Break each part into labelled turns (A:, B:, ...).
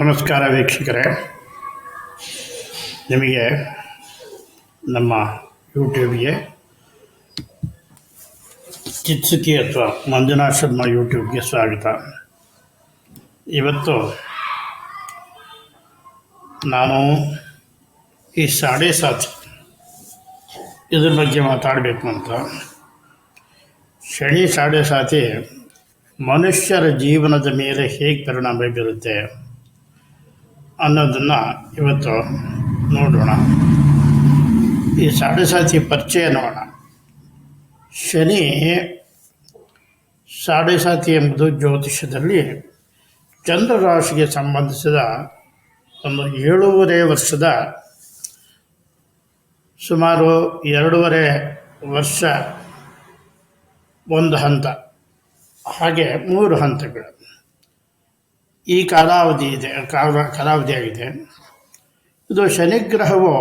A: ನಮಸ್ಕಾರ ವೀಕ್ಷಕರೇ. ನಿಮಗೆ ನಮ್ಮ ಯೂಟ್ಯೂಬ್ಗೆ ಚಿತ್ಸುಕಿ ಅಥವಾ ಮಂಜುನಾಥ್ ಶರ್ಮಾ ಯೂಟ್ಯೂಬ್ಗೆ ಸ್ವಾಗತ. ಇವತ್ತು ನಾನು ಈ ಸಾಡೆ ಸಾತಿ ಇದ್ರ ಬಗ್ಗೆ ಮಾತಾಡಬೇಕು ಅಂತ. ಶನಿ ಸಾಡೆ ಸಾತಿ ಮನುಷ್ಯರ ಜೀವನದ ಮೇಲೆ ಹೇಗೆ ಪರಿಣಾಮ ಬೀರುತ್ತೆ? ಅನ್ನೋದನ್ನು ಇವತ್ತು ನೋಡೋಣ. ಈ ಸಾಡೆಸಾತಿ ಪರಿಚಯ ನೋಡೋಣ. ಶನಿ ಸಾಡೆಸಾತಿ ಎಂಬುದು ಜ್ಯೋತಿಷ್ಯದಲ್ಲಿ ಚಂದ್ರ ರಾಶಿಗೆ ಸಂಬಂಧಿಸಿದ ಒಂದು ಏಳೂವರೆ ವರ್ಷದ ಸುಮಾರು ಎರಡೂವರೆ ವರ್ಷ ಒಂದು ಹಂತ, ಹಾಗೆ ಮೂರು ಹಂತಗಳು. ಈ ಕಾಲಾವಧಿ ಇದೆ, ಕಾಲ ಕಾಲಾವಧಿಯಾಗಿದೆ ಇದು ಶನಿಗ್ರಹವು,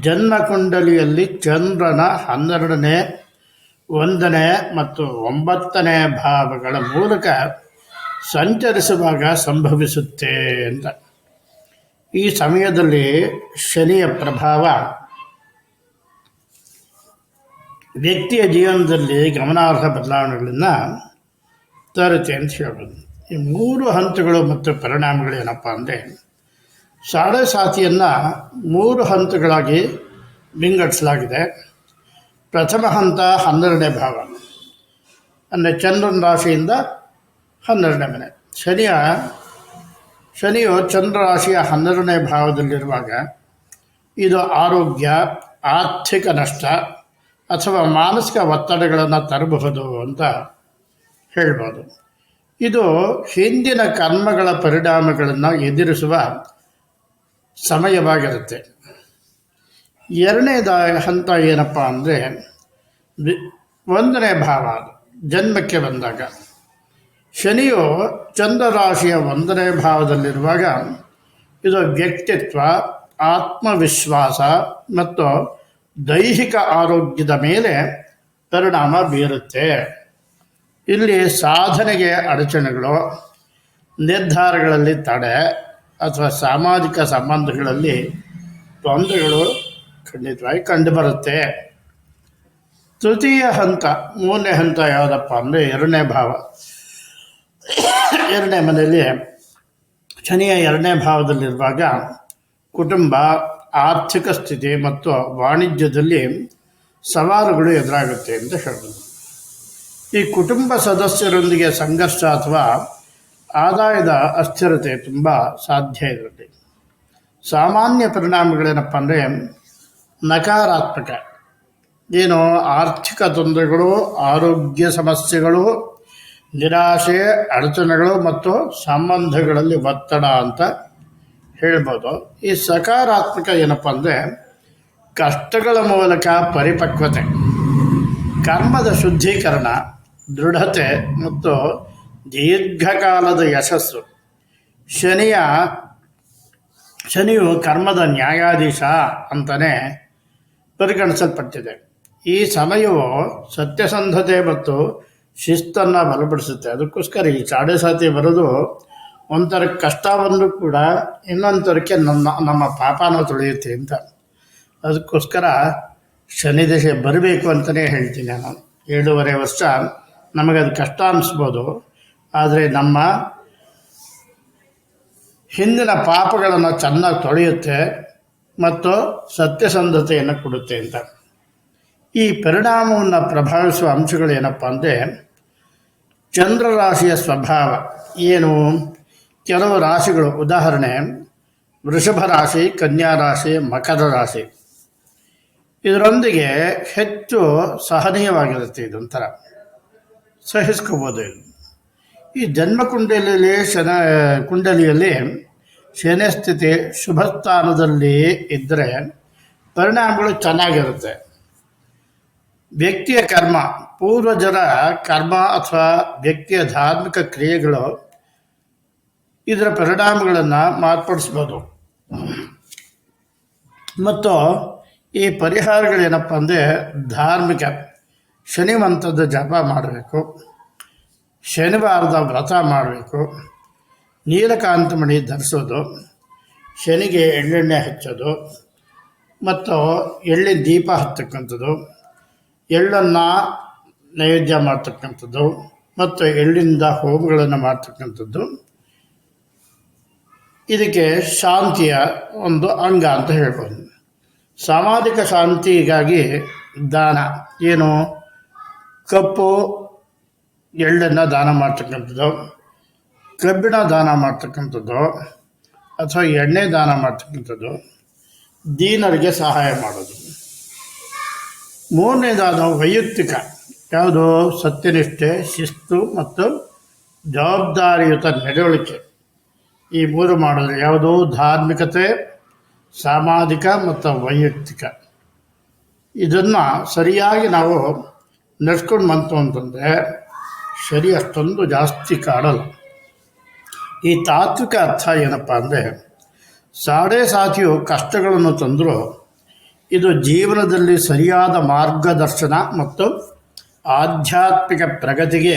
A: ಜನ್ಮಕುಂಡಲಿಯಲ್ಲಿ ಚಂದ್ರನ ಹನ್ನೆರಡನೇ, ಒಂದನೇ ಮತ್ತು ಒಂಬತ್ತನೇ ಭಾವಗಳ ಮೂಲಕ ಸಂಚರಿಸುವಾಗ ಸಂಭವಿಸುತ್ತೆ ಅಂತ. ಈ ಸಮಯದಲ್ಲಿ ಶನಿಯ ಪ್ರಭಾವ ವ್ಯಕ್ತಿಯ ಜೀವನದಲ್ಲಿ ಗಮನಾರ್ಹ ಬದಲಾವಣೆಗಳನ್ನು ತರುತ್ತೆ ಅಂತ ಹೇಳ್ಬೋದು. ಈ ಮೂರು ಹಂತಗಳು ಮತ್ತು ಪರಿಣಾಮಗಳು ಏನಪ್ಪ ಅಂದರೆ ಶಾಲೆ ಸಾತಿಯನ್ನು ಮೂರು ಹಂತಗಳಾಗಿ ವಿಂಗಡಿಸಲಾಗಿದೆ. ಪ್ರಥಮ ಹಂತ ಹನ್ನೆರಡನೇ ಭಾವ ಅಂದರೆ ಚಂದ್ರನ ರಾಶಿಯಿಂದ ಹನ್ನೆರಡನೇ ಮನೆ. ಶನಿಯ, ಶನಿಯು ಚಂದ್ರ ರಾಶಿಯ ಹನ್ನೆರಡನೇ ಭಾವದಲ್ಲಿರುವಾಗ ಇದು ಆರೋಗ್ಯ, ಆರ್ಥಿಕ ನಷ್ಟ ಅಥವಾ ಮಾನಸಿಕ ಒತ್ತಡಗಳನ್ನು ತರಬಹುದು ಅಂತ ಹೇಳ್ಬೋದು. ಇದು ಹಿಂದಿನ ಕರ್ಮಗಳ ಪರಿಣಾಮಗಳನ್ನು ಎದುರಿಸುವ ಸಮಯವಾಗಿರುತ್ತೆ. ಎರಡನೇದ ಹಂತ ಏನಪ್ಪ ಅಂದರೆ ಒಂದನೇ ಭಾವ ಜನ್ಮಕ್ಕೆ ಬಂದಾಗ. ಶನಿಯು ಚಂದ್ರರಾಶಿಯ ಒಂದನೇ ಭಾವದಲ್ಲಿರುವಾಗ, ಇದು ವ್ಯಕ್ತಿತ್ವ, ಆತ್ಮವಿಶ್ವಾಸ ಮತ್ತು ದೈಹಿಕ ಆರೋಗ್ಯದ ಮೇಲೆ ಪರಿಣಾಮ ಬೀರುತ್ತೆ. ಇಲ್ಲಿ ಸಾಧನೆಗೆ ಅಡಚಣೆಗಳು, ನಿರ್ಧಾರಗಳಲ್ಲಿ ತಡೆ ಅಥವಾ ಸಾಮಾಜಿಕ ಸಂಬಂಧಗಳಲ್ಲಿ ತೊಂದರೆಗಳು ಖಂಡಿತವಾಗಿ ಕಂಡುಬರುತ್ತೆ. ತೃತೀಯ ಹಂತ, ಮೂರನೇ ಹಂತ ಯಾವುದಪ್ಪ ಅಂದರೆ ಎರಡನೇ ಭಾವ. ಎರಡನೇ ಮನೆಯಲ್ಲಿ ಶನಿಯ ಎರಡನೇ ಭಾವದಲ್ಲಿರುವಾಗ ಕುಟುಂಬ, ಆರ್ಥಿಕ ಸ್ಥಿತಿ ಮತ್ತು ವಾಣಿಜ್ಯದಲ್ಲಿ ಸವಾಲುಗಳು ಎದುರಾಗುತ್ತೆ ಅಂತ ಹೇಳ್ಬೋದು. ಈ ಕುಟುಂಬ ಸದಸ್ಯರೊಂದಿಗೆ ಸಂಘರ್ಷ ಅಥವಾ ಆದಾಯದ ಅಸ್ಥಿರತೆ ತುಂಬ ಸಾಧ್ಯ ಇದರಲ್ಲಿ ಸಾಮಾನ್ಯ ಪರಿಣಾಮಗಳೇನಪ್ಪ ಅಂದರೆ ನಕಾರಾತ್ಮಕ. ಏನು ಆರ್ಥಿಕ ತೊಂದರೆಗಳು, ಆರೋಗ್ಯ ಸಮಸ್ಯೆಗಳು, ನಿರಾಶೆ, ಅಡಚಣೆಗಳು ಮತ್ತು ಸಂಬಂಧಗಳಲ್ಲಿ ಒತ್ತಡ ಅಂತ ಹೇಳ್ಬೋದು. ಈ ಸಕಾರಾತ್ಮಕ ಏನಪ್ಪ ಅಂದರೆ ಕಷ್ಟಗಳ ಮೂಲಕ ಪರಿಪಕ್ವತೆ, ಕರ್ಮದ ಶುದ್ಧೀಕರಣ ದೃಢತೆ ಮತ್ತು ದೀರ್ಘಕಾಲದ ಯಶಸ್ಸು. ಶನಿಯ, ಶನಿಯು ಕರ್ಮದ ನ್ಯಾಯಾಧೀಶ ಅಂತಲೇ ಪರಿಗಣಿಸಲ್ಪಟ್ಟಿದೆ. ಈ ಸಮಯವು ಸತ್ಯಸಂಧತೆ ಮತ್ತು ಶಿಸ್ತನ್ನು ಬಲಪಡಿಸುತ್ತೆ. ಅದಕ್ಕೋಸ್ಕರ ಈ ಸಾತಿ ಬರೋದು ಒಂಥರ ಕಷ್ಟ ಬಂದರೂ ಕೂಡ ಇನ್ನೊಂಥರಕ್ಕೆ ನಮ್ಮ ನಮ್ಮ ಪಾಪನ ತೊಳೆಯುತ್ತೆ ಅಂತ. ಅದಕ್ಕೋಸ್ಕರ ಶನಿ ದಶೆ ಬರಬೇಕು ಅಂತಲೇ ಹೇಳ್ತೀನಿ ನಾನು. ಏಳೂವರೆ ವರ್ಷ ನಮಗದು ಕಷ್ಟ ಅನ್ನಿಸ್ಬೋದು ಆದರೆ ನಮ್ಮ ಹಿಂದಿನ ಪಾಪಗಳನ್ನು ಚೆನ್ನಾಗಿ ತೊಳೆಯುತ್ತೆ ಮತ್ತು ಸತ್ಯಸಂಧತೆಯನ್ನು ಕೊಡುತ್ತೆ ಅಂತ. ಈ ಪರಿಣಾಮವನ್ನು ಪ್ರಭಾವಿಸುವ ಅಂಶಗಳು ಏನಪ್ಪ ಅಂದರೆ ಚಂದ್ರ ರಾಶಿಯ ಸ್ವಭಾವ ಏನು? ಕೆಲವು ರಾಶಿಗಳು, ಉದಾಹರಣೆ, ವೃಷಭ ರಾಶಿ, ಕನ್ಯಾ ರಾಶಿ, ಮಕರ ರಾಶಿ. ಇದರೊಂದಿಗೆ ಹೆಚ್ಚು ಸಹನೀಯವಾಗಿರುತ್ತೆ ಇದೊಂಥರ. ಸಹಿಸ್ಕೋಬೋದು. ಈ ಜನ್ಮ ಕುಂಡಲಿಯಲ್ಲಿ ಶನ, ಕುಂಡಲಿಯಲ್ಲಿ ಶನಿ ಸ್ಥಿತಿ ಶುಭ ಸ್ಥಾನದಲ್ಲಿ ಇದ್ದರೆ ಪರಿಣಾಮಗಳು ಚೆನ್ನಾಗಿರುತ್ತೆ. ವ್ಯಕ್ತಿಯ ಕರ್ಮ, ಪೂರ್ವಜರ ಕರ್ಮ ಅಥವಾ ವ್ಯಕ್ತಿಯ ಧಾರ್ಮಿಕ ಕ್ರಿಯೆಗಳು ಇದರ ಪರಿಣಾಮಗಳನ್ನು ಮಾರ್ಪಡಿಸ್ಬೋದು. ಮತ್ತು ಈ ಪರಿಹಾರಗಳೇನಪ್ಪ ಅಂದರೆ ಧಾರ್ಮಿಕ. ಶನಿವಂತದ ಜಪ ಮಾಡಬೇಕು, ಶನಿವಾರದ ವ್ರತ ಮಾಡಬೇಕು, ನೀಲಕಾಂತಮಣಿ ಧರಿಸೋದು, ಶನಿಗೆ ಎಳ್ಳೆಣ್ಣೆ ಹಚ್ಚೋದು, ಮತ್ತು ಎಳ್ಳಿನ ದೀಪ ಹತ್ತಕ್ಕಂಥದ್ದು, ಎಳ್ಳನ್ನು ನೈವೇದ್ಯ ಮಾಡ್ತಕ್ಕಂಥದ್ದು, ಮತ್ತು ಎಳ್ಳಿನಿಂದ ಹೋಮಗಳನ್ನು ಮಾಡ್ತಕ್ಕಂಥದ್ದು. ಇದಕ್ಕೆ ಶಾಂತಿಯ ಒಂದು ಅಂಗ ಅಂತ ಹೇಳ್ಬೋದು. ಸಾಮಾಜಿಕ ಶಾಂತಿಗಾಗಿ ದಾನ. ಏನು? ಕಪ್ಪು ಎಳ್ಳನ್ನು ದಾನ ಮಾಡ್ತಕ್ಕಂಥದ್ದು, ಕಬ್ಬಿಣ ದಾನ ಮಾಡ್ತಕ್ಕಂಥದ್ದು, ಅಥವಾ ಎಣ್ಣೆ ದಾನ ಮಾಡ್ತಕ್ಕಂಥದ್ದು, ದೀನರಿಗೆ ಸಹಾಯ ಮಾಡೋದು. ಮೂರನೇದಾದ ವೈಯಕ್ತಿಕ, ಯಾವುದು? ಸತ್ಯನಿಷ್ಠೆ, ಶಿಸ್ತು ಮತ್ತು ಜವಾಬ್ದಾರಿಯುತ ನಡವಳಿಕೆ. ಈ ಮೂರು ಮಾಡೋದು ಯಾವುದು? ಧಾರ್ಮಿಕತೆ, ಸಾಮಾಜಿಕ ಮತ್ತು ವೈಯಕ್ತಿಕ. ಇದನ್ನು ಸರಿಯಾಗಿ ನಾವು ನಡ್ಸ್ಕೊಂಡು ಬಂತು ಅಂತಂದರೆ ಶರಿ ಅಷ್ಟೊಂದು ಜಾಸ್ತಿ ಕಾಡಲ್ಲ. ಈ ತಾತ್ವಿಕ ಅರ್ಥ ಏನಪ್ಪ ಅಂದರೆ ಸಾಡೆ ಸಾತಿಯು ಕಷ್ಟಗಳನ್ನು ತಂದರೂ ಇದು ಜೀವನದಲ್ಲಿ ಸರಿಯಾದ ಮಾರ್ಗದರ್ಶನ ಮತ್ತು ಆಧ್ಯಾತ್ಮಿಕ ಪ್ರಗತಿಗೆ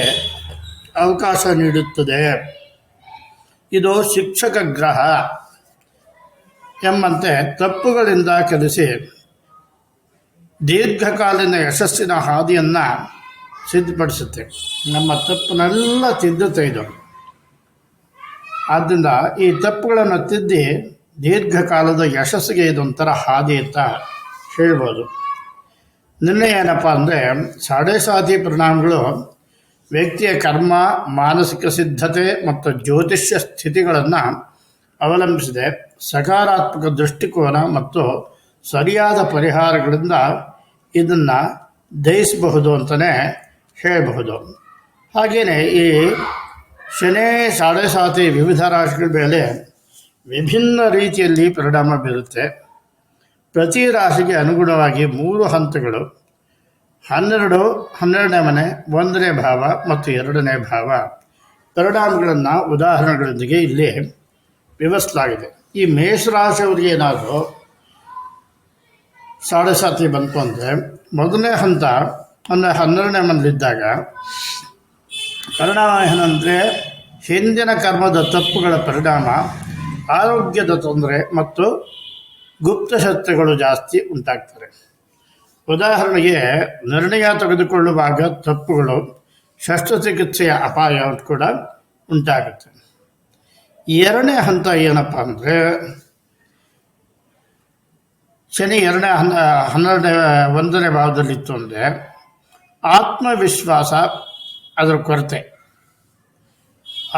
A: ಅವಕಾಶ ನೀಡುತ್ತದೆ. ಇದು ಶಿಕ್ಷಕ ಗ್ರಹ ಎಂಬಂತೆ ತಪ್ಪುಗಳಿಂದ ಕಲಿಸಿ ದೀರ್ಘಕಾಲೀನ ಯಶಸ್ಸಿನ ಹಾದಿಯನ್ನು ಸಿದ್ಧಪಡಿಸುತ್ತೆ. ನಮ್ಮ ತಪ್ಪನ್ನೆಲ್ಲ ತಿದ್ದುತ್ತೆ ಇದು. ಆದ್ದರಿಂದ ಈ ತಪ್ಪುಗಳನ್ನು ತಿದ್ದಿ ದೀರ್ಘಕಾಲದ ಯಶಸ್ಸಿಗೆ ಇದೊಂಥರ ಹಾದಿ ಅಂತ ಹೇಳ್ಬೋದು. ನಿನ್ನೆ ಏನಪ್ಪ ಅಂದರೆ ಸಾಡೆ ಸಾತಿ ಪರಿಣಾಮಗಳು ವ್ಯಕ್ತಿಯ ಕರ್ಮ, ಮಾನಸಿಕ ಸಿದ್ಧತೆ ಮತ್ತು ಜ್ಯೋತಿಷ್ಯ ಸ್ಥಿತಿಗಳನ್ನು ಅವಲಂಬಿಸಿದೆ. ಸಕಾರಾತ್ಮಕ ದೃಷ್ಟಿಕೋನ ಮತ್ತು ಸರಿಯಾದ ಪರಿಹಾರಗಳಿಂದ ಇದನ್ನು ದಯಿಸಬಹುದು ಅಂತಲೇ ಹೇಳಬಹುದು. ಹಾಗೆಯೇ ಈ ಶನಿ ಸಾಡೆ ಸಾತಿ ವಿವಿಧ ರಾಶಿಗಳ ಮೇಲೆ ವಿಭಿನ್ನ ರೀತಿಯಲ್ಲಿ ಪರಿಣಾಮ ಬೀರುತ್ತೆ. ಪ್ರತಿ ರಾಶಿಗೆ ಅನುಗುಣವಾಗಿ ಮೂರು ಹಂತಗಳು. ಹನ್ನೆರಡು, ಹನ್ನೆರಡನೇ ಮನೆ, ಒಂದನೇ ಭಾವ ಮತ್ತು ಎರಡನೇ ಭಾವ. ಪರಿಣಾಮಗಳನ್ನು ಉದಾಹರಣೆಗಳೊಂದಿಗೆ ಇಲ್ಲಿ ವಿವರಿಸಲಾಗಿದೆ. ಈ ಮೇಷರಾಶಿಯವರಿಗೆ ಸಾಡೆ ಸಾತಿ ಬಂತು ಅಂದರೆ ಮೊದಲನೇ ಹಂತ, ಅಂದರೆ ಹನ್ನೆರಡನೇ ಮನೇಲಿದ್ದಾಗ ಪರಿಣಾಮ ಏನಂದರೆ ಹಿಂದಿನ ಕರ್ಮದ ತಪ್ಪುಗಳ ಪರಿಣಾಮ, ಆರೋಗ್ಯದ ತೊಂದರೆ ಮತ್ತು ಗುಪ್ತ ಶತ್ರುಗಳು ಜಾಸ್ತಿ ಉಂಟಾಗ್ತಾರೆ ಉದಾಹರಣೆಗೆ, ನಿರ್ಣಯ ತೆಗೆದುಕೊಳ್ಳುವಾಗ ತಪ್ಪುಗಳು ಶಸ್ತ್ರಚಿಕಿತ್ಸೆಯ ಅಪಾಯ ಕೂಡ ಉಂಟಾಗುತ್ತೆ. ಎರಡನೇ ಹಂತ ಏನಪ್ಪ ಅಂದರೆ ಶನಿ ಎರಡನೇ ಹನ್ನ ಹನ್ನೆರಡನೇ, ಒಂದನೇ ಭಾವದಲ್ಲಿತ್ತು ಅಂದರೆ ಆತ್ಮವಿಶ್ವಾಸ ಅದರ ಕೊರತೆ.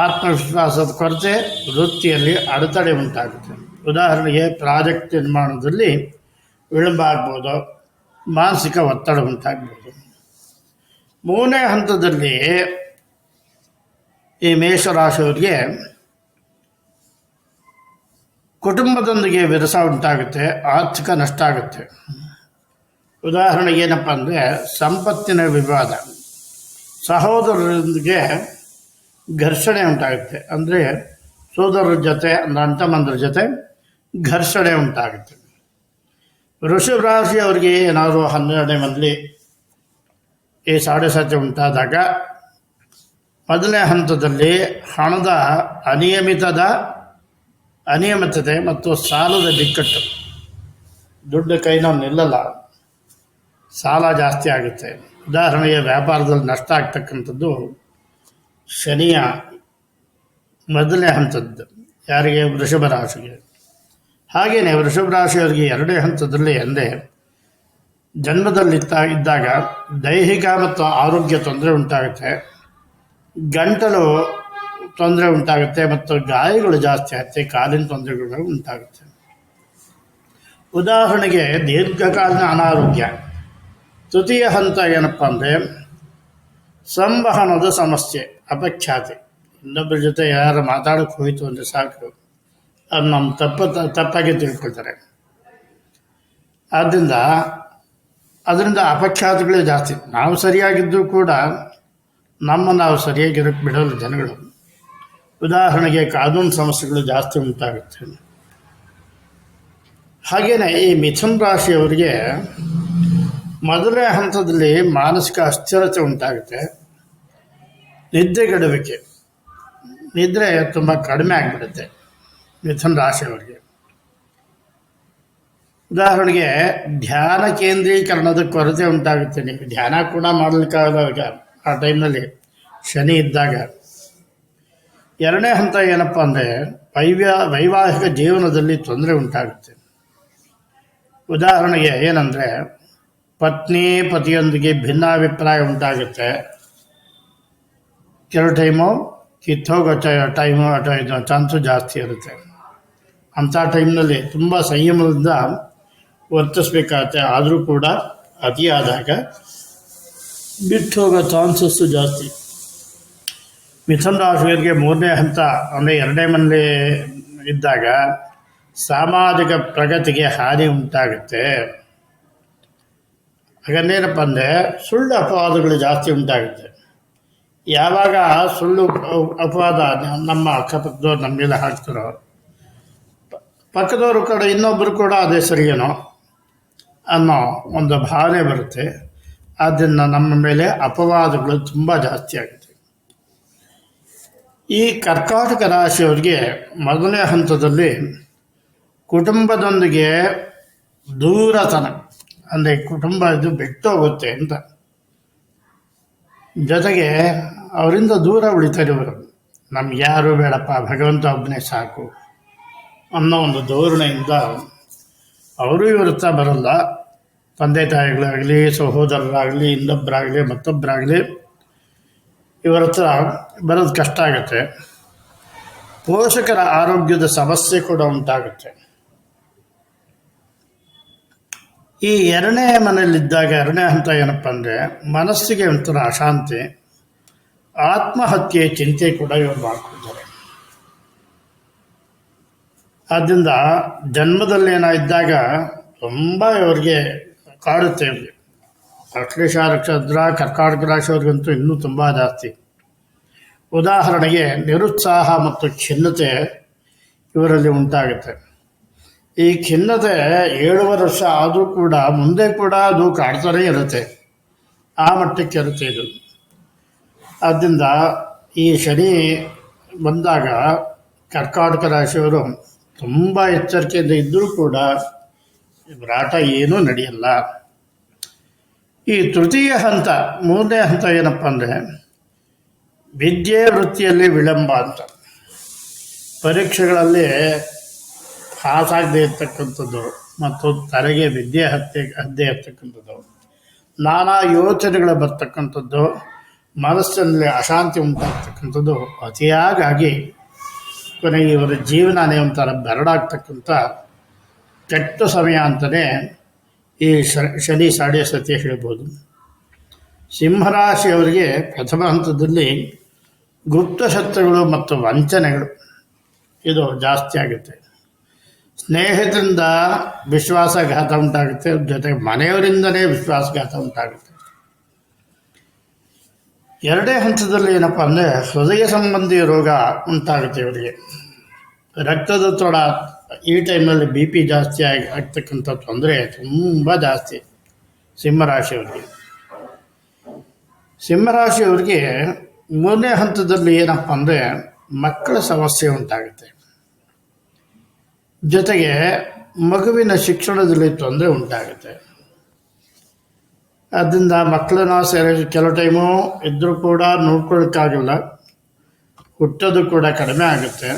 A: ಆತ್ಮವಿಶ್ವಾಸದ ಕೊರತೆ ವೃತ್ತಿಯಲ್ಲಿ ಅಡೆತಡೆ ಉಂಟಾಗುತ್ತೆ. ಉದಾಹರಣೆಗೆ ಪ್ರಾಜೆಕ್ಟ್ ನಿರ್ಮಾಣದಲ್ಲಿ ವಿಳಂಬ ಆಗ್ಬೋದು, ಮಾನಸಿಕ ಒತ್ತಡ ಉಂಟಾಗ್ಬೋದು. ಮೂರನೇ ಹಂತದಲ್ಲಿ ಈ ಮೇಷರಾಶಿಯವರಿಗೆ ಕುಟುಂಬದೊಂದಿಗೆ ವಿರಸ ಉಂಟಾಗುತ್ತೆ, ಆರ್ಥಿಕ ನಷ್ಟ ಆಗುತ್ತೆ. ಉದಾಹರಣೆ ಏನಪ್ಪ ಅಂದರೆ ಸಂಪತ್ತಿನ ವಿವಾದ. ಸಹೋದರರೊಂದಿಗೆ ಘರ್ಷಣೆ ಉಂಟಾಗುತ್ತೆ. ಅಂದರೆ ಸೋದರರ ಜೊತೆ ಅಂಟಮಂದ್ರ ಜೊತೆ ಘರ್ಷಣೆ ಉಂಟಾಗುತ್ತೆ. ಋಷಭ ರಾಶಿ ಅವರಿಗೆ ಏನಾದರೂ ಹನ್ನೆರಡನೇ ಮಂದಿ ಈ ಸಾಡೆ ಸಾತಿ ಉಂಟಾದಾಗ, ಮೊದಲನೇ ಹಂತದಲ್ಲಿ ಹಣದ ಅನಿಯಮಿತದ ಅನಿಯಮಿತತೆ ಮತ್ತು ಸಾಲದ ಬಿಕ್ಕಟ್ಟು. ದುಡ್ಡು ಕೈನೋ ನಿಲ್ಲಲ್ಲ. ಸಾಲ ಜಾಸ್ತಿ ಆಗುತ್ತೆ. ಉದಾಹರಣೆಗೆ ವ್ಯಾಪಾರದಲ್ಲಿ ನಷ್ಟ ಆಗ್ತಕ್ಕಂಥದ್ದು ಶನಿಯ ಮೊದಲನೇ ಹಂತದ್ದು. ಯಾರಿಗೆ? ವೃಷಭ ರಾಶಿಗೆ. ಹಾಗೆಯೇ ವೃಷಭ ರಾಶಿಯವರಿಗೆ ಎರಡೇ ಹಂತದಲ್ಲಿ ಎಂದೇ ಜನ್ಮದಲ್ಲಿತ್ತ ಇದ್ದಾಗ ದೈಹಿಕ ಮತ್ತು ಆರೋಗ್ಯ ತೊಂದರೆ ಉಂಟಾಗುತ್ತೆ. ಗಂಟಲು ತೊಂದರೆ ಉಂಟಾಗುತ್ತೆ ಮತ್ತು ಗಾಯಗಳು ಜಾಸ್ತಿ ಆಗುತ್ತೆ, ಕಾಲಿನ ತೊಂದರೆಗಳು ಉಂಟಾಗುತ್ತೆ. ಉದಾಹರಣೆಗೆ ದೀರ್ಘಕಾಲದ ಅನಾರೋಗ್ಯ. ತೃತೀಯ ಹಂತ ಏನಪ್ಪ ಅಂದರೆ, ಸಂವಹನದ ಸಮಸ್ಯೆ, ಅಪಖ್ಯಾತಿ. ಇನ್ನೊಬ್ಬರ ಜೊತೆ ಯಾರು ಮಾತಾಡೋಕೆ ಹೋಯಿತು ಅಂದರೆ ಸಾಕು. ಅದು ನಮ್ಮ ತಪ್ಪ ತಪ್ಪಾಗಿ ತಿಳ್ಕೊಳ್ತಾರೆ. ಆದ್ದರಿಂದ ಅದರಿಂದ ಅಪಖ್ಯಾತಿಗಳೇ ಜಾಸ್ತಿ. ನಾವು ಸರಿಯಾಗಿದ್ದು ಕೂಡ, ನಮ್ಮ ನಾವು ಸರಿಯಾಗಿರೋಕ್ಕೆ ಬಿಡೋಲ್ಲ ಜನಗಳು. ಉದಾಹರಣೆಗೆ ಕಾನೂನು ಸಮಸ್ಯೆಗಳು ಜಾಸ್ತಿ ಉಂಟಾಗುತ್ತೆ. ಹಾಗೆಯೇ ಈ ಮಿಥುನ್ ರಾಶಿಯವರಿಗೆ ಮೊದಲನೇ ಹಂತದಲ್ಲಿ ಮಾನಸಿಕ ಅಸ್ಥಿರತೆ ಉಂಟಾಗುತ್ತೆ. ನಿದ್ದೆಗೆಡುವಿಕೆ ನಿದ್ರೆ ತುಂಬ ಕಡಿಮೆ ಆಗಿಬಿಡುತ್ತೆ ಮಿಥುನ್ ರಾಶಿಯವರಿಗೆ. ಉದಾಹರಣೆಗೆ ಧ್ಯಾನ ಕೇಂದ್ರೀಕರಣದ ಕೊರತೆ ಉಂಟಾಗುತ್ತೆ. ನಿಮಗೆ ಧ್ಯಾನ ಕೂಡ ಮಾಡಲಿಕ್ಕಾಗದಾಗ ಆ ಟೈಮ್ನಲ್ಲಿ ಶನಿ ಇದ್ದಾಗ. ಎರಡನೇ ಹಂತ ಏನಪ್ಪ ಅಂದರೆ ವೈವ್ಯ, ವೈವಾಹಿಕ ಜೀವನದಲ್ಲಿ ತೊಂದರೆ ಉಂಟಾಗುತ್ತೆ. ಉದಾಹರಣೆಗೆ ಏನಂದರೆ, ಪತ್ನಿ ಪತಿಯೊಂದಿಗೆ ಭಿನ್ನಾಭಿಪ್ರಾಯ ಉಂಟಾಗುತ್ತೆ. ಕೆಲವು ಟೈಮು ಕಿತ್ತೋಗೋ ಟೈಮು ಇದು ಚಾನ್ಸು ಜಾಸ್ತಿ ಇರುತ್ತೆ. ಅಂಥ ಟೈಮ್ನಲ್ಲಿ ತುಂಬ ಸಂಯಮದಿಂದ ವರ್ತಿಸ್ಬೇಕಾಗತ್ತೆ. ಆದರೂ ಕೂಡ ಅತಿಯಾದಾಗ ಬಿಟ್ಟು ಹೋಗೋ ಚಾನ್ಸಸ್ಸು ಜಾಸ್ತಿ. ಮಿಥುನ ರಾಶಿಯವರಿಗೆ ಮೂರನೇ ಹಂತ, ಅಂದರೆ ಎರಡನೇ ಮನೇಲಿ ಇದ್ದಾಗ ಸಾಮಾಜಿಕ ಪ್ರಗತಿಗೆ ಹಾನಿ ಉಂಟಾಗುತ್ತೆ. ಹಾಗನ್ನೇನಪ್ಪ ಅಂದರೆ ಸುಳ್ಳು ಅಪವಾದಗಳು ಜಾಸ್ತಿ ಉಂಟಾಗುತ್ತೆ. ಯಾವಾಗ ಸುಳ್ಳು ಅಪವಾದ ನಮ್ಮ ಅಕ್ಕಪಕ್ಕದವ್ರು ನಮ್ಮ ಮೇಲೆ ಹಾಕ್ತಾರೋ, ಪಕ್ಕದವರು ಕೂಡ ಇನ್ನೊಬ್ಬರು ಕೂಡ ಅದೇ ಸರಿಯೇನೋ ಅನ್ನೋ ಒಂದು ಭಾವನೆ ಬರುತ್ತೆ. ಆದ್ದರಿಂದ ನಮ್ಮ ಮೇಲೆ ಅಪವಾದಗಳು ತುಂಬ ಜಾಸ್ತಿ ಆಗುತ್ತೆ. ಈ ಕರ್ಕಾಟಕ ರಾಶಿಯವರಿಗೆ ಮೊದಲನೇ ಹಂತದಲ್ಲಿ ಕುಟುಂಬದೊಂದಿಗೆ ದೂರತನ, ಅಂದರೆ ಕುಟುಂಬ ಇದು ಬಿಟ್ಟೋಗುತ್ತೆ ಅಂತ. ಜೊತೆಗೆ ಅವರಿಂದ ದೂರ ಉಳಿತಾರೆ ಇವರು ನಮ್ಗೆ ಯಾರು ಬೇಡಪ್ಪ, ಭಗವಂತ ಒಬ್ಬನೇ ಸಾಕು ಅನ್ನೋ ಒಂದು ಧೋರಣೆಯಿಂದ ಅವರು ಇವರತ್ತ ಬರಲ್ಲ. ತಂದೆ ತಾಯಿಗಳಾಗಲಿ, ಸಹೋದರರಾಗಲಿ ಇನ್ನೊಬ್ಬರಾಗಲಿ ಮತ್ತೊಬ್ಬರಾಗಲಿ ಇವರ ಹತ್ರ ಬರೋದು ಕಷ್ಟ ಆಗುತ್ತೆ. ಪೋಷಕರ ಆರೋಗ್ಯದ ಸಮಸ್ಯೆ ಕೂಡ ಉಂಟಾಗುತ್ತೆ. ಈ ಎರಡನೇ ಮನೆಯಲ್ಲಿದ್ದಾಗ ಎರಡನೇ ಹಂತ ಏನಪ್ಪ ಅಂದರೆ ಮನಸ್ಸಿಗೆ ಒಂಥರ ಅಶಾಂತಿ ಆತ್ಮಹತ್ಯೆ ಚಿಂತೆ ಕೂಡ ಇವರು ಮಾಡ್ಕೊಳ್ತಾರೆ ಆದ್ದರಿಂದ ಜನ್ಮದಲ್ಲಿ ಇದ್ದಾಗ ತುಂಬ ಇವರಿಗೆ ಕಾಡುತ್ತೆ ಅಶ್ಲೇಷ ನಕ್ಷತ್ರ ಕರ್ಕಾಟಕ ರಾಶಿಯವ್ರಿಗಂತೂ ಇನ್ನೂ ತುಂಬ ಜಾಸ್ತಿ. ಉದಾಹರಣೆಗೆ ನಿರುತ್ಸಾಹ ಮತ್ತು ಖಿನ್ನತೆ ಇವರಲ್ಲಿ ಉಂಟಾಗುತ್ತೆ. ಈ ಖಿನ್ನತೆ ಏಳುವರೆ ವರ್ಷ ಆದರೂ ಕೂಡ ಮುಂದೆ ಕೂಡ ಅದು ಕಾಡ್ತಾನೇ ಇರುತ್ತೆ. ಆ ಮಟ್ಟಕ್ಕೆ ಇರುತ್ತೆ ಇದು. ಆದ್ದರಿಂದ ಈ ಶನಿ ಬಂದಾಗ ಕರ್ಕಾಟಕ ರಾಶಿಯವರು ತುಂಬ ಎಚ್ಚರಿಕೆಯಿಂದ ಇದ್ದರೂ ಕೂಡ ರಾಟ ಏನೂ ನಡೆಯಲ್ಲ. ಈ ತೃತೀಯ ಹಂತ, ಮೂರನೇ ಹಂತ ಏನಪ್ಪ ಅಂದರೆ ವಿದ್ಯೆ ವೃತ್ತಿಯಲ್ಲಿ ವಿಳಂಬ ಅಂತ. ಪರೀಕ್ಷೆಗಳಲ್ಲಿ ಪಾಸಾಗದೇ ಇರ್ತಕ್ಕಂಥದ್ದು ಮತ್ತು ತಲೆಗೆ ವಿದ್ಯೆ ಹತ್ತೆ ಹದ್ದೆ ಇರ್ತಕ್ಕಂಥದ್ದು. ನಾನಾ ಯೋಚನೆಗಳು ಬರ್ತಕ್ಕಂಥದ್ದು ಮನಸ್ಸಿನಲ್ಲಿ ಅಶಾಂತಿ ಉಂಟಾಗ್ತಕ್ಕಂಥದ್ದು, ಅತಿಯಾಗಿ ಕೊನೆಗೆ ಇವರ ಜೀವನನೇ ಒಂಥರ ಬೆರಡಾಗ್ತಕ್ಕಂಥ ಕೆಟ್ಟ ಸಮಯ ಅಂತಲೇ ಈ ಶನಿ ಸಾಡೆ ಸತ್ಯ ಹೇಳ್ಬೋದು. ಸಿಂಹರಾಶಿಯವರಿಗೆ ಪ್ರಥಮ ಹಂತದಲ್ಲಿ ಗುಪ್ತ ಶತ್ರುಗಳು ಮತ್ತು ವಂಚನೆಗಳು, ಇದು ಜಾಸ್ತಿ ಆಗುತ್ತೆ. ಸ್ನೇಹಿತರಿಂದ ವಿಶ್ವಾಸಘಾತ ಉಂಟಾಗುತ್ತೆ, ಜೊತೆಗೆ ಮನೆಯವರಿಂದಲೇ ವಿಶ್ವಾಸಘಾತ ಉಂಟಾಗುತ್ತೆ. ಎರಡೇ ಹಂತದಲ್ಲಿ ಏನಪ್ಪ ಅಂದರೆ ಹೃದಯ ಸಂಬಂಧಿ ರೋಗ ಉಂಟಾಗುತ್ತೆ ಇವರಿಗೆ. ರಕ್ತದೊತ್ತಡ ಈ ಟೈಮಲ್ಲಿ ಬಿ ಪಿ ಜಾಸ್ತಿ ಆಗಿ ಆಗ್ತಕ್ಕಂಥ ತೊಂದರೆ ತುಂಬ ಜಾಸ್ತಿ ಸಿಂಹರಾಶಿಯವರಿಗೆ. ಸಿಂಹರಾಶಿಯವರಿಗೆ ಮೂರನೇ ಹಂತದಲ್ಲಿ ಏನಪ್ಪ ಅಂದರೆ ಮಕ್ಕಳ ಸಮಸ್ಯೆ ಉಂಟಾಗುತ್ತೆ. ಜೊತೆಗೆ ಮಗುವಿನ ಶಿಕ್ಷಣದಲ್ಲಿ ತೊಂದರೆ ಉಂಟಾಗುತ್ತೆ. ಅದರಿಂದ ಮಕ್ಕಳನ್ನ ಸೇರಿ ಕೆಲವು ಟೈಮು ಇದ್ದರೂ ಕೂಡ ನೋಡ್ಕೊಳ್ಳೋಕ್ಕಾಗಲ್ಲ ಹುಟ್ಟೋದು ಕೂಡ ಕಡಿಮೆ ಆಗುತ್ತೆ.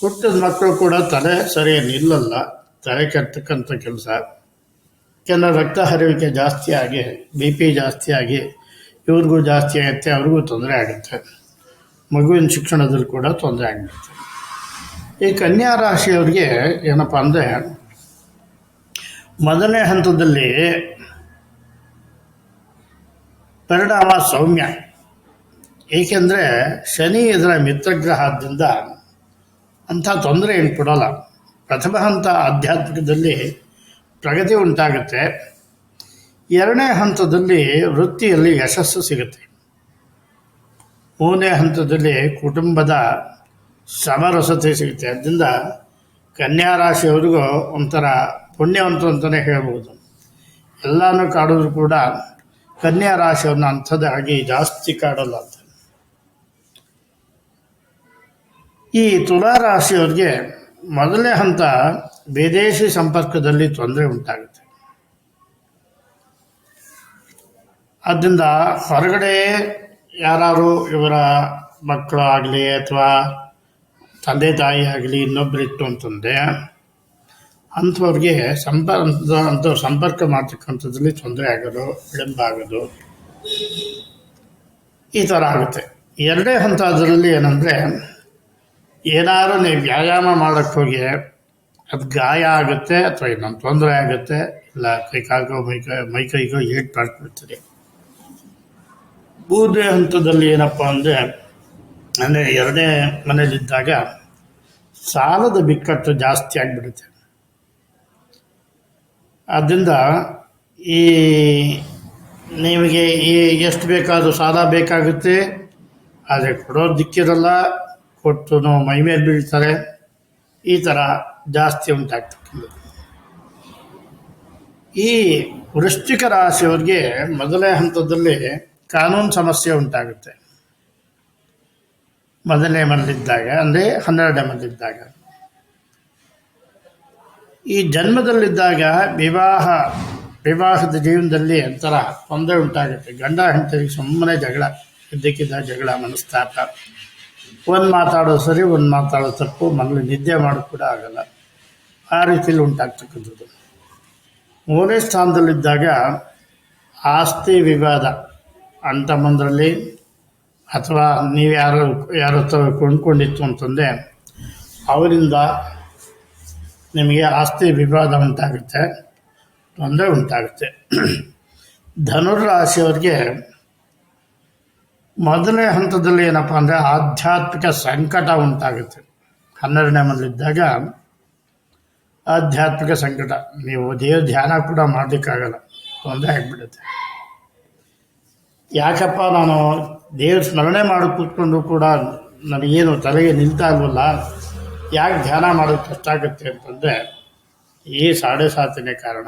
A: ಹುಟ್ಟಿದ ಮಕ್ಕಳು ಕೂಡ ತಲೆ ಸರಿಯಾಗಿ ನಿಲ್ಲಲ್ಲ ತಲೆ ಕೆಟ್ಟಕ್ಕಂಥ ಕೆಲಸ. ಕೆಲವು ರಕ್ತ ಹರಿವಿಕೆ ಜಾಸ್ತಿ ಆಗಿ, ಬಿ ಪಿ ಜಾಸ್ತಿ ಆಗಿ, ಇವ್ರಿಗೂ ಜಾಸ್ತಿ ಆಗುತ್ತೆ, ಅವ್ರಿಗೂ ತೊಂದರೆ ಆಗುತ್ತೆ. ಮಗುವಿನ ಶಿಕ್ಷಣದಲ್ಲಿ ಕೂಡ ತೊಂದರೆ ಆಗುತ್ತೆ ಈ ಕನ್ಯಾ ರಾಶಿಯವ್ರಿಗೆ ಏನಪ್ಪ ಅಂದರೆ, ಮೊದಲನೇ ಹಂತದಲ್ಲಿ ಪರಿಣಾಮ ಸೌಮ್ಯ. ಏಕೆಂದರೆ ಶನಿ ಇದರ ಮಿತ್ರಗ್ರಹದಿಂದ ಅಂಥ ತೊಂದರೆ ಏನು ಕೊಡೋಲ್ಲ. ಪ್ರಥಮ ಹಂತ ಆಧ್ಯಾತ್ಮಿಕದಲ್ಲಿ ಪ್ರಗತಿ ಉಂಟಾಗುತ್ತೆ. ಎರಡನೇ ಹಂತದಲ್ಲಿ ವೃತ್ತಿಯಲ್ಲಿ ಯಶಸ್ಸು ಸಿಗುತ್ತೆ. ಮೂರನೇ ಹಂತದಲ್ಲಿ ಕುಟುಂಬದ ಸಮರಸತೆ ಸಿಗುತ್ತೆ. ಅದರಿಂದ ಕನ್ಯಾ ರಾಶಿಯವರಿಗೂ ಒಂಥರ ಪುಣ್ಯವಂತ ಅಂತಲೇ ಹೇಳ್ಬೋದು. ಎಲ್ಲನೂ ಕಾಡಿದ್ರು ಕೂಡ ಕನ್ಯಾ ರಾಶಿಯವ್ರನ್ನ ಅಂಥದ್ದಾಗಿ ಜಾಸ್ತಿ ಕಾಡಲ್ಲ ಅಂತ. ಈ ತುಲಾ ರಾಶಿಯವ್ರಿಗೆ ಮೊದಲನೇ ಹಂತ ವಿದೇಶಿ ಸಂಪರ್ಕದಲ್ಲಿ ತೊಂದರೆ ಉಂಟಾಗುತ್ತೆ. ಆದ್ದರಿಂದ ಹೊರಗಡೆ ಯಾರು ಇವರ ಮಕ್ಕಳು ಆಗಲಿ ಅಥವಾ ತಂದೆ ತಾಯಿ ಆಗಲಿ ಇನ್ನೊಬ್ಬರು ಇತ್ತು ಅಂತಂದರೆ ಅಂಥವ್ರಿಗೆ ಸಂಪರ್ಕ, ಅಂಥವ್ರು ಸಂಪರ್ಕ ಮಾಡ್ತಕ್ಕಂಥದ್ರಲ್ಲಿ ತೊಂದರೆ ಆಗೋದು, ವಿಳಂಬ ಆಗೋದು ಈ ಥರ ಆಗುತ್ತೆ. ಎರಡೇ ಹಂತದಲ್ಲಿ ಏನಂದರೆ ಏನಾದ್ರು ನೀವು ವ್ಯಾಯಾಮ ಮಾಡೋಕ್ಕೆ ಹೋಗಿ ಅದು ಗಾಯ ಆಗುತ್ತೆ ಅಥವಾ ಇನ್ನೊಂದು ತೊಂದರೆ ಆಗುತ್ತೆ, ಇಲ್ಲ ಕೈ ಕಾಲ್ಗೋ, ಮೈ ಕೈ, ಮೈ ಕೈಗೋ ಏಟ್ ಮಾಡ್ಕೊಳ್ತೀರಿ. ಮೂರನೇ ಹಂತದಲ್ಲಿ ಏನಪ್ಪ ಅಂದರೆ ಅಂದರೆ ಎರಡನೇ ಮನೇಲಿದ್ದಾಗ ಸಾಲದ ಬಿಕ್ಕಟ್ಟು ಜಾಸ್ತಿ ಆಗಿಬಿಡುತ್ತೆ. ಆದ್ದರಿಂದ ಈ ನಿಮಗೆ ಈ ಎಷ್ಟು ಬೇಕಾದರೂ ಸಾಲ ಬೇಕಾಗುತ್ತೆ, ಆದರೆ ಕೊಡೋದು ದಿಕ್ಕಿರಲ್ಲ ಕೊಟ್ಟು ಮೈ ಮೇಲೆ ಬೀಳ್ತಾರೆ. ಈ ಥರ ಜಾಸ್ತಿ ಉಂಟಾಗ್ತಕ್ಕಂಥದ್ದು. ಈ ವೃಶ್ಚಿಕ ರಾಶಿಯವರಿಗೆ ಮೊದಲನೇ ಹಂತದಲ್ಲಿ ಕಾನೂನು ಸಮಸ್ಯೆ ಉಂಟಾಗುತ್ತೆ. ಮೊದಲನೇ ಮಂದಿದ್ದಾಗ ಅಂದರೆ ಹನ್ನೆರಡನೇ ಮನಲ್ಲಿದ್ದಾಗ ಈ ಜನ್ಮದಲ್ಲಿದ್ದಾಗ ವಿವಾಹ, ವಿವಾಹದ ಜೀವನದಲ್ಲಿ ಒಂಥರ ತೊಂದರೆ ಉಂಟಾಗುತ್ತೆ. ಗಂಡ ಹೆಂಡತಿಗೆ ಸುಮ್ಮನೆ ಜಗಳ, ಇದ್ದಕ್ಕಿದ್ದ ಜಗಳ, ಮನಸ್ತಾಪ. ಒಂದು ಮಾತಾಡೋ ಸರಿ, ಒಂದು ಮಾತಾಡೋ ತಪ್ಪು ಮನೇಲಿ ನಿದ್ದೆ ಮಾಡೋದು ಕೂಡ ಆಗಲ್ಲ. ಆ ರೀತಿಯಲ್ಲಿ ಉಂಟಾಗ್ತಕ್ಕಂಥದ್ದು. ಮೂರನೇ ಸ್ಥಾನದಲ್ಲಿದ್ದಾಗ ಆಸ್ತಿ ವಿವಾದ ಅಂತಮ್ಮಂದ್ರಲ್ಲಿ ಅಥವಾ ನೀವು ಯಾರು, ಯಾರ ಹತ್ರ ಕೊಂಡ್ಕೊಂಡಿತ್ತು ಅಂತಂದರೆ, ಅವರಿಂದ ನಿಮಗೆ ಆಸ್ತಿ ವಿವಾದ ಉಂಟಾಗುತ್ತೆ, ತೊಂದರೆ ಉಂಟಾಗುತ್ತೆ. ಧನುರ್ರಾಶಿಯವರಿಗೆ ಮೊದಲನೇ ಹಂತದಲ್ಲಿ ಏನಪ್ಪ ಅಂದರೆ ಆಧ್ಯಾತ್ಮಿಕ ಸಂಕಟ ಉಂಟಾಗುತ್ತೆ. ಹನ್ನೆರಡನೇ ಇದ್ದಾಗ ಆಧ್ಯಾತ್ಮಿಕ ಸಂಕಟ. ನೀವು ದೇವ್ರ ಧ್ಯಾನ ಕೂಡ ಮಾಡಲಿಕ್ಕಾಗಲ್ಲ. ತೊಂದರೆ ಆಗಿಬಿಡುತ್ತೆ. ಯಾಕಪ್ಪ ನಾನು ದೇವ್ರ ಸ್ಮರಣೆ ಮಾಡಿ ಕೂತ್ಕೊಂಡು ಕೂಡ ನನಗೇನು ತಲೆಗೆ ನಿಲ್ತಾ ಯಾಕೆ ಧ್ಯಾನ ಮಾಡೋದು ಕಷ್ಟ ಆಗುತ್ತೆ ಅಂತಂದರೆ ಈ ಸಾಡೆ ಸಾತಿನೇ ಕಾರಣ.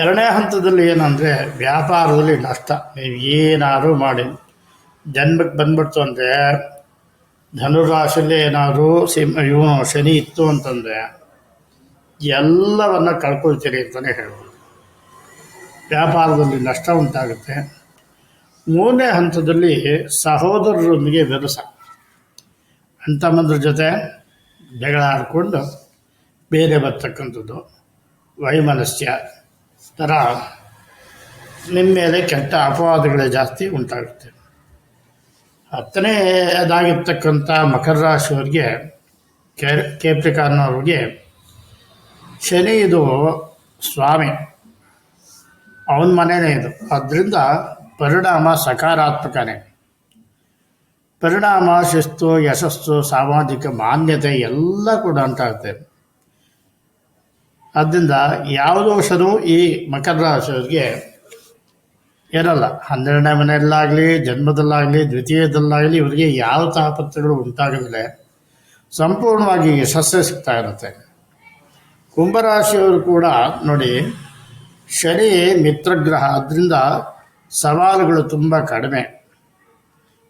A: ಎರಡನೇ ಹಂತದಲ್ಲಿ ಏನಂದರೆ ವ್ಯಾಪಾರದಲ್ಲಿ ನಷ್ಟ. ನೀವು ಏನಾದರೂ ಮಾಡಿ. ಜನ್ಮಕ್ಕೆ ಬಂದ್ಬಿಡ್ತು ಅಂದರೆ ಧನುರಾಶಿಯಲ್ಲಿ ಏನಾದರೂ ಸಿಮ್ ಇವನು ಶನಿ ಇತ್ತು ಅಂತಂದರೆ ಎಲ್ಲವನ್ನು ಕಳ್ಕೊಳ್ತೀರಿ ಅಂತಲೇ ಹೇಳ್ಬೋದು. ವ್ಯಾಪಾರದಲ್ಲಿ ನಷ್ಟ ಉಂಟಾಗುತ್ತೆ. ಮೂರನೇ ಹಂತದಲ್ಲಿ ಸಹೋದರರೊಂದಿಗೆ ವಿರಸ ಅಂತಮ್ಮಂದ್ರ ಜೊತೆ ಜಗಳ ಆಡಿಕೊಂಡು ಬೇರೆ ಬರ್ತಕ್ಕಂಥದ್ದು ವೈಮನಸ್ಯ. ಥರ ನಿಮ್ಮ ಮೇಲೆ ಕೆಟ್ಟ ಅಪವಾದಗಳೇ ಜಾಸ್ತಿ ಉಂಟಾಗುತ್ತೆ. ಹತ್ತನೇ ಅದಾಗಿರ್ತಕ್ಕಂಥ ಮಕರ ರಾಶಿಯವರಿಗೆ, ಕೆ, ಕೇಪ್ರಿಕಾರ್ನವ್ರಿಗೆ ಶನಿ ಇದು ಸ್ವಾಮಿ. ಅವನ ಮನೆಯೇ ಇದು. ಅದರಿಂದ ಪರಿಣಾಮ ಸಕಾರಾತ್ಮಕನೇ. ಪರಿಣಾಮ, ಶಿಸ್ತು, ಯಶಸ್ಸು, ಸಾಮಾಜಿಕ ಮಾನ್ಯತೆ ಎಲ್ಲ ಕೂಡ ಉಂಟಾಗುತ್ತೆ. ಆದ್ದರಿಂದ ಯಾವ ದೋಷನೂ ಈ ಮಕರ ರಾಶಿಯವರಿಗೆ ಇರಲ್ಲ ಹನ್ನೆರಡನೇ ಮನೆಯಲ್ಲಾಗಲಿ, ಜನ್ಮದಲ್ಲಾಗಲಿ, ದ್ವಿತೀಯದಲ್ಲಾಗಲಿ ಇವರಿಗೆ ಯಾವ ತಾಪತ್ರಗಳು ಉಂಟಾಗಲಿಲ್ಲ ಸಂಪೂರ್ಣವಾಗಿ ಯಶಸ್ಸೇ ಸಿಗ್ತಾ ಇರುತ್ತೆ. ಕುಂಭರಾಶಿಯವರು ಕೂಡ ನೋಡಿ, ಶನಿ ಮಿತ್ರಗ್ರಹ, ಅದರಿಂದ ಸವಾಲುಗಳು ತುಂಬ ಕಡಿಮೆ.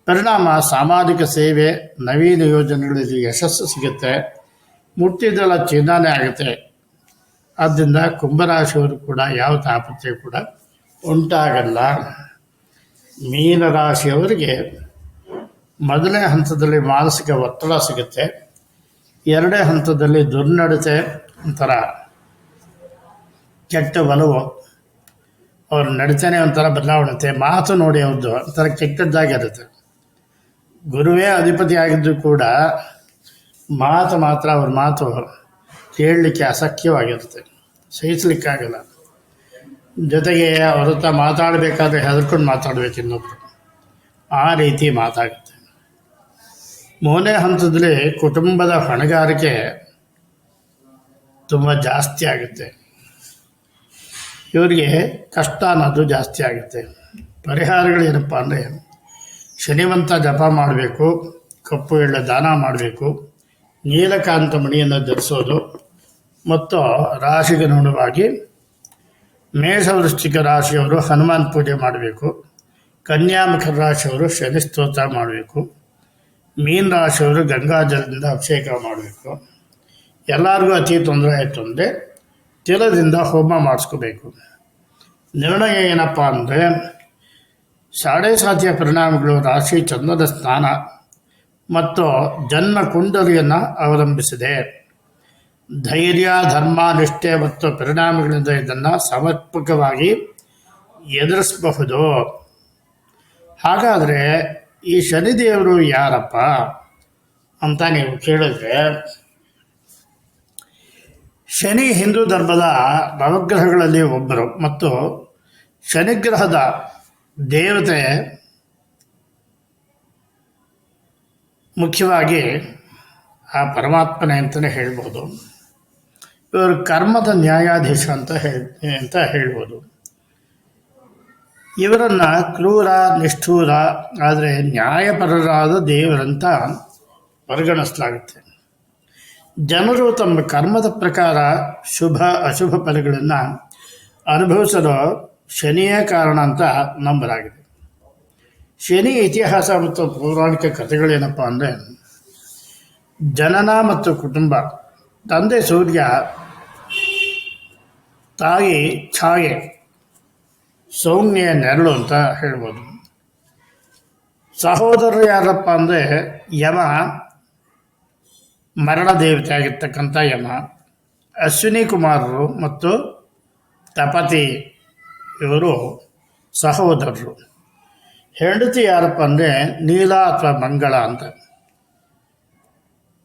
A: ಪರಿಣಾಮ, ಸಾಮಾಜಿಕ ಸೇವೆ, ನವೀನ ಯೋಜನೆಗಳಲ್ಲಿ ಯಶಸ್ಸು ಸಿಗುತ್ತೆ. ಮುಟ್ಟಿದೆಲ್ಲ ಚಿನ್ನಾನೇ ಆಗುತ್ತೆ. ಆದ್ದರಿಂದ ಕುಂಭರಾಶಿಯವರು ಕೂಡ ಯಾವ ತಾಪತ್ರೆ ಕೂಡ ಉಂಟಾಗಲ್ಲ. ಮೀನರಾಶಿಯವರಿಗೆ ಮೊದಲನೇ ಹಂತದಲ್ಲಿ ಮಾನಸಿಕ ಒತ್ತಡ ಸಿಗುತ್ತೆ. ಎರಡನೇ ಹಂತದಲ್ಲಿ ದುರ್ನಡತೆ ಒಂಥರ ಕೆಟ್ಟ ಒಲವು, ಅವ್ರ ನಡೀತಾನೆ ಒಂಥರ ಬದಲಾವಣೆ ಮಾತು ನೋಡಿ ಅವ್ರದ್ದು ಒಂಥರ ಕೆಟ್ಟದ್ದಾಗಿರುತ್ತೆ ಗುರುವೇ ಅಧಿಪತಿ ಆಗಿದ್ದು ಕೂಡ ಮಾತು ಮಾತ್ರ ಅವ್ರ ಮಾತು. ಕೇಳಲಿಕ್ಕೆ ಅಸಖ್ಯವಾಗಿರುತ್ತೆ, ಸಹಿಸಲಿಕ್ಕಾಗಲ್ಲ. ಜೊತೆಗೆ ಅವ್ರ ಹತ್ರ ಮಾತಾಡಬೇಕಾದ್ರೆ ಹೆದರ್ಕೊಂಡು ಮಾತಾಡಬೇಕು ಇನ್ನೊಬ್ರು. ಆ ರೀತಿ ಮಾತಾಡುತ್ತೆ ಮೂರನೇ ಹಂತದಲ್ಲಿ ಕುಟುಂಬದ ಹೊಣೆಗಾರಿಕೆ ತುಂಬ ಜಾಸ್ತಿ ಆಗುತ್ತೆ. ಇವರಿಗೆ ಕಷ್ಟ ಅನ್ನೋದು ಜಾಸ್ತಿ ಆಗುತ್ತೆ. ಪರಿಹಾರಗಳೇನಪ್ಪ ಅಂದರೆ, ಶನಿವಂತ ಜಪ ಮಾಡಬೇಕು, ಕಪ್ಪು ಎಳ್ಳ ದಾನ ಮಾಡಬೇಕು, ನೀಲಕಾಂತ ಮಣಿಯನ್ನು ಧರಿಸೋದು ಮತ್ತು ಮೇಷ ಮೇಷವೃಶ್ಚಿಕ ರಾಶಿಯವರು ಹನುಮಾನ್ ಪೂಜೆ ಮಾಡಬೇಕು. ಕನ್ಯಾಮುಖ ರಾಶಿಯವರು ಶನಿ ಸ್ತೋತ್ರ ಮಾಡಬೇಕು. ಮೀನ ರಾಶಿಯವರು ಗಂಗಾಜಲದಿಂದ ಅಭಿಷೇಕ ಮಾಡಬೇಕು. ಎಲ್ಲರಿಗೂ ಅತಿ ತೊಂದರೆ ಆಯಿತು ಅಂದರೆ ತಿಲದಿಂದ ಹೋಮ ಮಾಡಿಸ್ಕೋಬೇಕು. ನಿರ್ಣಯ ಏನಪ್ಪ ಅಂದರೆ ಸಾಡೆ ಸಾತಿಯ ಪರಿಣಾಮಗಳು ರಾಶಿ ಚಂದ್ರದ ಸ್ನಾನ ಮತ್ತು ಜನ್ಮ ಕುಂಡಲಿಯನ್ನು ಅವಲಂಬಿಸಿದೆ. ಧೈರ್ಯ, ಧರ್ಮ, ನಿಷ್ಠೆ ಮತ್ತು ಪರಿಣಾಮಗಳಿಂದ ಇದನ್ನು ಸಮರ್ಪಕವಾಗಿ ಎದುರಿಸಬಹುದು. ಹಾಗಾದರೆ ಈ ಶನಿದೇವರು ಯಾರಪ್ಪ ಅಂತ ನೀವು ಕೇಳಿದ್ರೆ, ಶನಿ ಹಿಂದೂ ಧರ್ಮದ ನವಗ್ರಹಗಳಲ್ಲಿ ಒಬ್ಬರು ಮತ್ತು ಶನಿಗ್ರಹದ ದೇವತೆ ಮುಖ್ಯವಾಗಿ ಆ ಪರಮಾತ್ಮನೆ ಅಂತಲೇ ಹೇಳ್ಬೋದು ಇವರು ಕರ್ಮದ ನ್ಯಾಯಾಧೀಶ ಅಂತ ಹೇಳಿ ಅಂತ ಹೇಳ್ಬೋದು. ಇವರನ್ನು ಕ್ರೂರ, ನಿಷ್ಠೂರ, ಆದರೆ ನ್ಯಾಯಪರರಾದ ದೇವರಂತ ಪರಿಗಣಿಸಲಾಗುತ್ತೆ. ಜನರು ತಮ್ಮ ಕರ್ಮದ ಪ್ರಕಾರ ಶುಭ, ಅಶುಭ ಫಲಗಳನ್ನು ಅನುಭವಿಸಲು ಶನಿಯೇ ಕಾರಣ ಅಂತ ನಂಬಲಾಗಿದೆ. ಶನಿ ಇತಿಹಾಸ ಮತ್ತು ಪೌರಾಣಿಕ ಕಥೆಗಳೇನಪ್ಪ ಅಂದರೆ, ಜನನ ಮತ್ತು ಕುಟುಂಬ, ತಂದೆ ಸೂರ್ಯ ತಾಯಿ ಛಾಯೆ, ಸೌಮ್ಯ ನೆರಳು ಅಂತ ಹೇಳ್ಬೋದು. ಸಹೋದರರು ಯಾರಪ್ಪ ಅಂದರೆ ಯಮ, ಮರಣ ದೇವತೆ ಆಗಿರ್ತಕ್ಕಂಥ ಯಮ, ಅಶ್ವಿನಿ ಕುಮಾರರು ಮತ್ತು ತಪತಿ ಇವರು ಸಹೋದರರು. ಹೆಂಡತಿ ಯಾರಪ್ಪ ಅಂದರೆ ನೀಲ ಅಥವಾ ಮಂಗಳ ಅಂತ.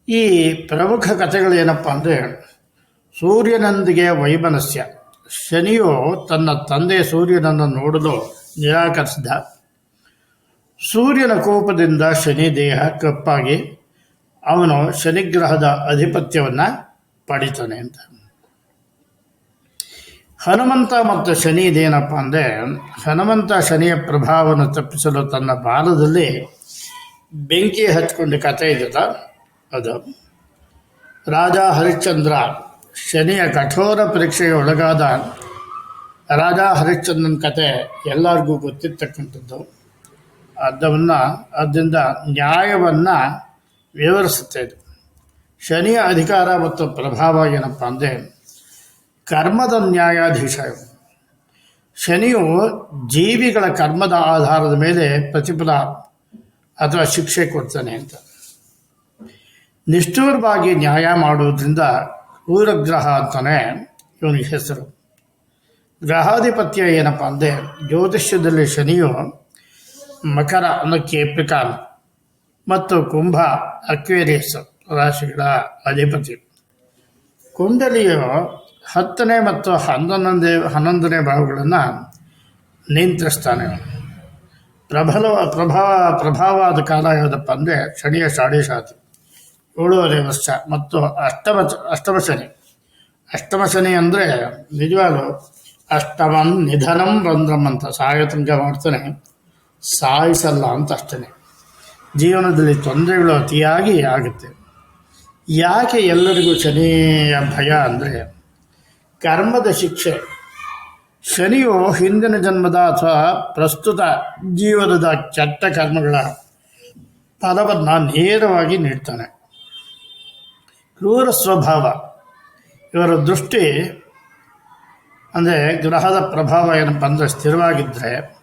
A: ಈ ಪ್ರಮುಖ ಕಥೆಗಳು ಏನಪ್ಪ ಅಂದರೆ ಸೂರ್ಯನೊಂದಿಗೆ ವೈಮನಸ್ಯ. ಶನಿಯು ತನ್ನ ತಂದೆ ಸೂರ್ಯನನ್ನು ನೋಡಲು ನಿರಾಕರಿಸಿದ. ಸೂರ್ಯನ ಕೋಪದಿಂದ ಶನಿ ದೇಹ ಕಪ್ಪಾಗಿ ಅವನು ಶನಿಗ್ರಹದ ಅಧಿಪತ್ಯವನ್ನು ಪಡಿತಾನೆ ಅಂತ. ಹನುಮಂತ ಮತ್ತು ಶನಿ ಇದೇನಪ್ಪ ಅಂದರೆ, ಹನುಮಂತ ಶನಿಯ ಪ್ರಭಾವವನ್ನು ತಪ್ಪಿಸಲು ತನ್ನ ಬಾಲದಲ್ಲಿ ಬೆಂಕಿ ಹಚ್ಕೊಂಡು ಕಥೆ ಇದ್ದದ ಅದು. ರಾಜ ಹರಿಶ್ಚಂದ್ರ ಶನಿಯ ಕಠೋರ ಪರೀಕ್ಷೆಗೆ ಒಳಗಾದ ರಾಜ ಹರಿಶ್ಚಂದ್ರನ ಕತೆ ಎಲ್ಲರಿಗೂ ಗೊತ್ತಿರ್ತಕ್ಕಂಥದ್ದು. ಅದನ್ನು, ಅದರಿಂದ ನ್ಯಾಯವನ್ನು ವಿವರಿಸುತ್ತೆ ಇದು. ಶನಿಯ ಅಧಿಕಾರ ಮತ್ತು ಪ್ರಭಾವ ಏನಪ್ಪ ಅಂದರೆ, ಕರ್ಮದ ನ್ಯಾಯಾಧೀಶ ಶನಿಯು ಜೀವಿಗಳ ಕರ್ಮದ ಆಧಾರದ ಮೇಲೆ ಪ್ರತಿಫಲ ಅಥವಾ ಶಿಕ್ಷೆ ಕೊಡ್ತಾನೆ ಅಂತ. ನಿಷ್ಠೂರವಾಗಿ ನ್ಯಾಯ ಮಾಡುವುದರಿಂದ ಕ್ರೂರಗ್ರಹ ಅಂತಾನೆ ಇವನಿಗೆ ಹೆಸರು. ಗ್ರಹಾಧಿಪತ್ಯ ಏನಪ್ಪ ಅಂದರೆ ಜ್ಯೋತಿಷ್ಯದಲ್ಲಿ ಶನಿಯು ಮಕರ ಅನ್ನಕ್ಕೆ ಪಿಕಾನ್ ಮತ್ತು ಕುಂಭ ಅಕ್ವೇರಿಯಸ್ ರಾಶಿಗಳ ಅಧಿಪತಿ. ಕುಂಡಲಿಯು ಹತ್ತನೇ ಮತ್ತು ಹನ್ನೊಂದನೇ ಹನ್ನೊಂದನೇ ಭಾವಗಳನ್ನು ನಿಯಂತ್ರಿಸ್ತಾನೆ ಪ್ರಬಲ ಪ್ರಭಾವ ಪ್ರಭಾವದ ಕಾಲ ಯಾವುದಪ್ಪ ಅಂದರೆ ಶನಿಯ ಶಾಡಿ ಸಾತಿ ಏಳೂವರೆ ವರ್ಷ ಮತ್ತು ಅಷ್ಟಮ ಅಷ್ಟಮ ಶನಿ. ಅಷ್ಟಮ ಶನಿ ಅಂದರೆ ನಿಜವಾಗ್ಲು ಅಷ್ಟಮಂ ನಿಧನಂ ರಂಧ್ರಂ ಅಂತ ಸಾಯತನಕ ಮಾಡ್ತಾನೆ. ಸಾಯಿಸಲ್ಲ ಅಂತ ಅಷ್ಟೇ ಜೀವನದಲ್ಲಿ ತೊಂದರೆಗಳು ಅತಿಯಾಗಿ ಆಗುತ್ತೆ. ಯಾಕೆ ಎಲ್ಲರಿಗೂ ಶನಿಯ ಭಯ ಅಂದರೆ ಕರ್ಮದ ಶಿಕ್ಷೆ. ಶನಿಯು ಹಿಂದಿನ ಜನ್ಮದ ಅಥವಾ ಪ್ರಸ್ತುತ ಜೀವನದ ಕೆಟ್ಟ ಕರ್ಮಗಳ ಫಲವನ್ನು ನೇರವಾಗಿ ನೀಡ್ತಾನೆ. ಕ್ರೂರ ಸ್ವಭಾವ. ಇವರ ದೃಷ್ಟಿ ಅಂದರೆ ಗ್ರಹದ ಪ್ರಭಾವ ಏನಪ್ಪ ಅಂದರೆ ಸ್ಥಿರವಾಗಿದ್ದರೆ